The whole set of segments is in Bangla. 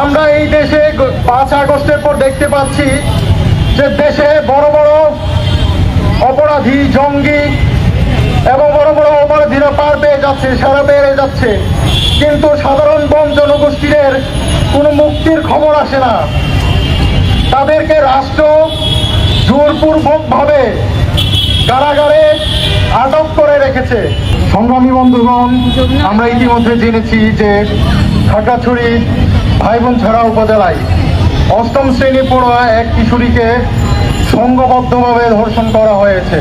আমরা এই দেশে পাঁচ আগস্টের পর দেখতে পাচ্ছি যে দেশে বড় বড় অপরাধী, জঙ্গি এবং বড় বড় অপরাধীরা পার পেয়ে যাচ্ছে, সারা বেড়ে যাচ্ছে। কিন্তু সাধারণ বন জনগোষ্ঠীদের কোনো মুক্তির খবর আসে না। তাদেরকে রাষ্ট্র জোরপূর্বকভাবে কারাগারে আটক করে রেখেছে। সংগ্রামী বন্ধুগণ, আমরা ইতিমধ্যে জেনেছি যে খাগড়াছড়ি ভাইবোন ছাড়া উপজেলায় অষ্টম শ্রেণি পড়ুয়া এক কিশোরীকে সংঘবদ্ধভাবে ধর্ষণ করা হয়েছে।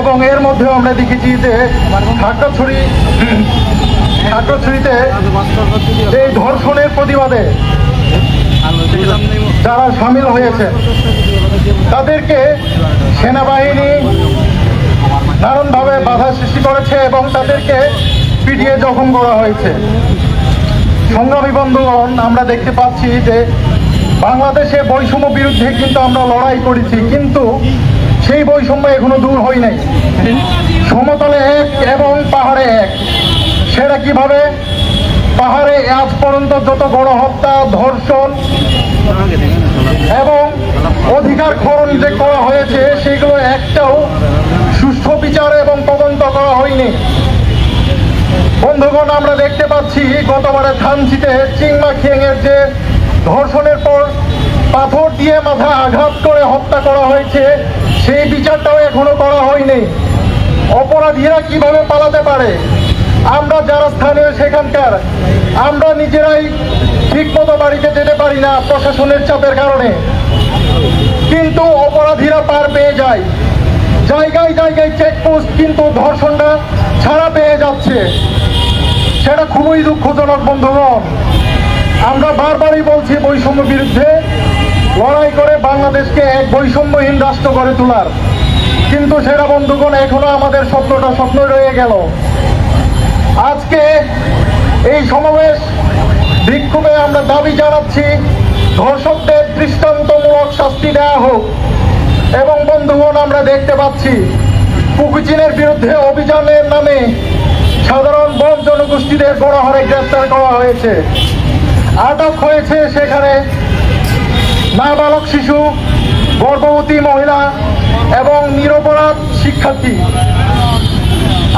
এবং এর মধ্যেও আমরা দেখেছি যে খাগড়াছড়ি খাগড়াছড়িতে এই ধর্ষণের প্রতিবাদে যারা সামিল হয়েছে, তাদেরকে সেনাবাহিনী নানানভাবে বাধা সৃষ্টি করেছে এবং তাদেরকে পিটিয়ে জখম করা হয়েছে। সংগ্রামী বন্ধুগণ, আমরা দেখতে পাচ্ছি যে বাংলাদেশে বৈষম্য বিরুদ্ধে কিন্তু আমরা লড়াই করেছি, কিন্তু সেই বৈষম্য এখনও দূর হয় নাই। সমতলে এক এবং পাহাড়ে এক। সেটা কীভাবে? পাহাড়ে আজ পর্যন্ত যত বড় হত্যা, ধর্ষণ এবং অধিকার খরণ যে করা হয়েছে, সেগুলো একটাও সুষ্ঠু বিচার এবং তদন্ত করা হয়নি। বন্ধুগণ, আমরা দেখতে পাচ্ছি গতবারে থানচিতে চিংমা খিয়েংয়ের যে ধর্ষণের পর পাথর দিয়ে মাথা আঘাত করে হত্যা করা হয়েছে, সেই বিচারটাও এখনও করা হয়নি। অপরাধীরা কীভাবে পালাতে পারে? আমরা যারা স্থানীয় সেখানকার, আমরা নিজেরাই ঠিক মতো বাড়িতে যেতে পারি না প্রশাসনের চাপের কারণে। কিন্তু অপরাধীরা পার পেয়ে যায়। জায়গায় জায়গায় চেকপোস্ট কিন্তু ধর্ষণটা ছাড়া পেয়ে যাচ্ছে। সেটা খুবই দুঃখজনক বন্ধুগণ। আমরা বারবারই বলছি বৈষম্য বিরুদ্ধে লড়াই করে বাংলাদেশকে এক বৈষম্যহীন রাষ্ট্র গড়ে তোলার। কিন্তু সেটা বন্ধুগণ, এখনও আমাদের স্বপ্নটা স্বপ্ন রয়ে গেল। আজকে এই সমাবেশ বিক্ষোভে আমরা দাবি জানাচ্ছি, ধর্ষকদের দৃষ্টান্তমূলক শাস্তি দেওয়া হোক এবং বন্ধুগণ, আমরা দেখতে পাচ্ছি কুকুচিনের বিরুদ্ধে অভিযানের নামে সাধারণ বন জনগোষ্ঠীদের বড় হারে গ্রেফতার করা হয়েছে। আটক হয়েছে সেখানে নাবালক শিশু, গর্ভবতী মহিলা এবং নিরপরাধ শিক্ষার্থী।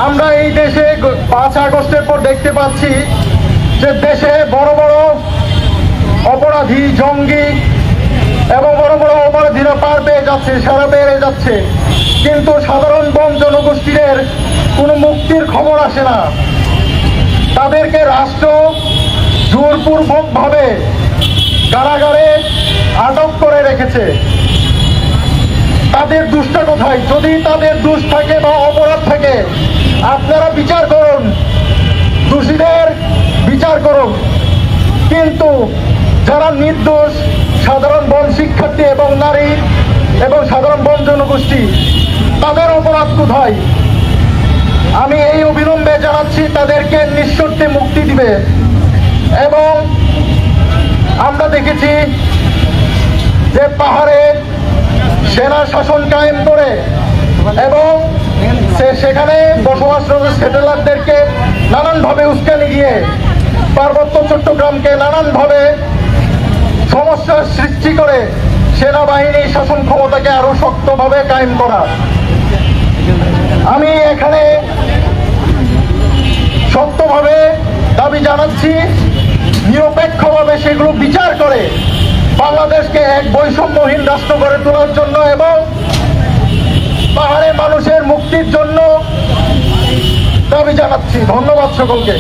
আমরা এই দেশে পাঁচ আগস্টের পর দেখতে পাচ্ছি যে দেশে বড় বড় অপরাধী জঙ্গি অপরাধীরা পার পেয়ে যাচ্ছে, সারা বেড়ে যাচ্ছে। কিন্তু সাধারণ বন জনগোষ্ঠীদের কোনো মুক্তির খবর আসে না। তাদেরকে রাষ্ট্র জোরপূর্বকভাবে কারাগারে আটক করে রেখেছে। তাদের দুষ্টা কোথায়? যদি তাদের দোষ থাকে বা অপরাধ থাকে, আপনারা বিচার করুন। দোষীদের বিচার করুন। কিন্তু যারা নির্দোষ সাধারণ বন শিক্ষার্থী এবং নারী এবং সাধারণ বন জনগোষ্ঠী, তাদের অপরাধ কোথায়? আমি এই অবিলম্বে জানাচ্ছি, তাদেরকে নিঃশর্তে মুক্তি দিবে। এবং আমরা দেখেছি যে পাহাড়ে সেনা শাসন কায়েম করে এবং সে সেখানে বসবাসরত সেটেলারদেরকে নানানভাবে উস্কানি দিয়ে পার্বত্য চট্টগ্রামকে নানানভাবে সমস্যার সৃষ্টি করে সেনাবাহিনী শাসন ক্ষমতাকে আরও শক্তভাবে কায়েম করা আমি এখানে শক্তভাবে দাবি জানাচ্ছি, নিরপেক্ষভাবে সেগুলো বিচার করে বাংলাদেশকে এক বৈষম্যহীন রাষ্ট্র গড়ে তোলার জন্য এবং পাহাড়ে মানুষের মুক্তির জন্য দাবি জানাচ্ছি। ধন্যবাদ সকলকে।